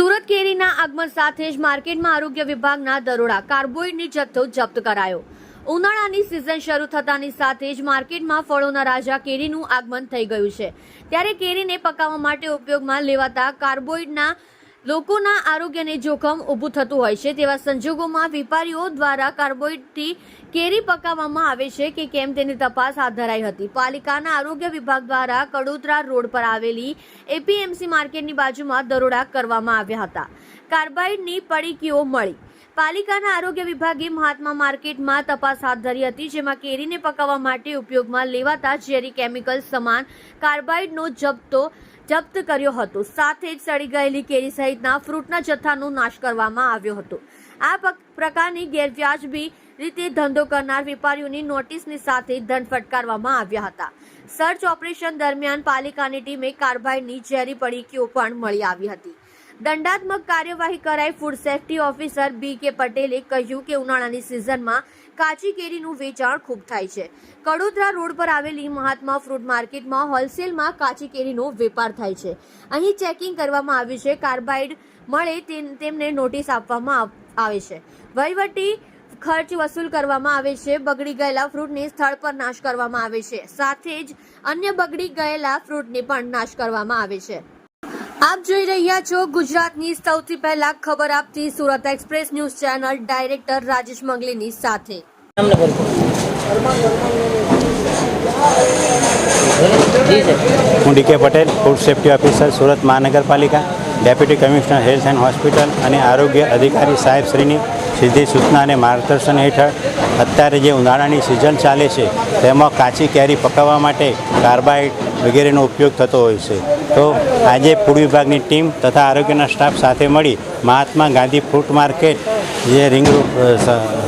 સુરત કેરીના આગમન સાથે જ માર્કેટમાં આરોગ્ય વિભાગના દરોડા કાર્બોઇડની જથ્થો જપ્ત કરાયો. ઉનાળાની સિઝન શરૂ થતાની સાથે જ માર્કેટમાં ફળોના રાજા કેરીનું આગમન થઈ ગયું છે. ત્યારે કેરીને પકાવવા માટે ઉપયોગમાં લેવાતા કાર્બોઇડના લોકોના આરોગ્યને જોખમ ઊભું થતું હોય છે તેવા સંજોગોમાં વેપારીઓ દ્વારા કાર્બોઇડથી કેરી પકાવવામાં આવે છે કે કેમ તેની તપાસ હાથ ધરાઈ હતી. પાલિકાના આરોગ્ય વિભાગ દ્વારા કડોદરા રોડ પર આવેલી એપીએમસી માર્કેટની બાજુમાં દરોડા કરવામાં આવ્યા હતા. કાર્બાઇડની પડીકીઓ મળી. પાલિકાના આરોગ્ય વિભાગે મહાત્મા માર્કેટમાં તપાસ હાથ ધરી હતી, જેમાં કેરીને પકાવવા માટે ઉપયોગમાં લેવાતા ઝેરી કેમિકલ સમાન કાર્બાઇડનો જપ્તો જપ્ત કર્યો હતો. સાથે જ સડી ગયેલી કેરી સહિતના ફ્રૂટના જથ્થાનો નાશ કરવામાં આવ્યો હતો. આ પ્રકારની ગેરવ્યાજબી રીતે ધંધો કરનાર વેપારીઓની નોટિસની સાથે દંડ ફટકારવામાં આવ્યા હતા. સર્ચ ઓપરેશન દરમિયાન પાલિકાની ટીમે કાર્બાઇડની ઝેરી પડીકીઓ પણ મળી આવી હતી. દંડાત્મક કાર્યવાહી કરાઈ ફૂડ સેફ્ટી ઓફિસર બી કે પટેલે કહ્યું કે ઉનાળાની સિઝનમાં કાચી કેરીનું વેચાણ ખૂબ થાય છે. કડોદરા રોડ પર આવેલી મહાત્મા ફ્રૂટ માર્કેટમાં હોલસેલમાં કાચી કેરીનો વેપાર થાય છે. અહીં ચેકિંગ કરવામાં આવ્યું છે. કાર્બાઇડ મળે તેમને નોટિસ આપવામાં આવે છે. વહીવટી ખર્ચ વસૂલ કરવામાં આવે છે. બગડી ગયેલા ફ્રૂટને સ્થળ પર નાશ કરવામાં આવે છે. સાથે જ અન્ય બગડી ગયેલા ફ્રૂટને પણ નાશ કરવામાં આવે છે. આપ જોઈ રહ્યા છો ગુજરાતની સૌથી પહેલા ખબર આપતી Surat express news channel director Rajesh મંગલીની સાથે. હું D K Patel, food safety officer, Surat મહાનગરપાલિકા, deputy commissioner, health and hospital અને આરોગ્ય અધિકારી સાહેબશ્રીની સીધી સૂચના અને માર્ગદર્શન હેઠળ અત્યારે જે ઉનાળાની સિઝન ચાલે છે, તેમાં કાચી કેરી પકાવવા માટે કાર્બાઇડ વગેરેનો ઉપયોગ થતો હોય છે. તો આજે ફૂડ વિભાગની ટીમ તથા આરોગ્યના સ્ટાફ સાથે મળી મહાત્મા ગાંધી ફ્રૂટ માર્કેટ જે રિંગ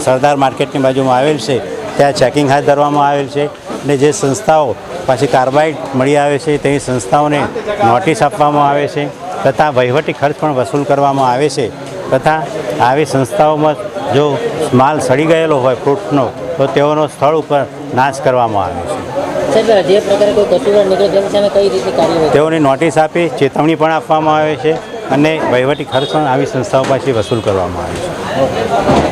સરદાર માર્કેટની બાજુમાં આવેલ છે, ત્યાં ચેકિંગ હાથ ધરવામાં આવેલ છે અને જે સંસ્થાઓ પાછી કાર્બાઇડ મળી આવે છે તેવી સંસ્થાઓને નોટિસ આપવામાં આવે છે તથા વહીવટી ખર્ચ પણ વસૂલ કરવામાં આવે છે તથા આવી સંસ્થાઓમાં જો માલ સડી ગયેલો હોય ફ્રૂટનો તો તેઓનો સ્થળ ઉપર નાશ કરવામાં આવે છે. તેઓને નોટિસ આપી ચેતવણી પણ આપવામાં આવે છે અને વહીવટી ખર્ચ પણ આવી સંસ્થાઓ પાસેથી વસૂલ કરવામાં આવે છે.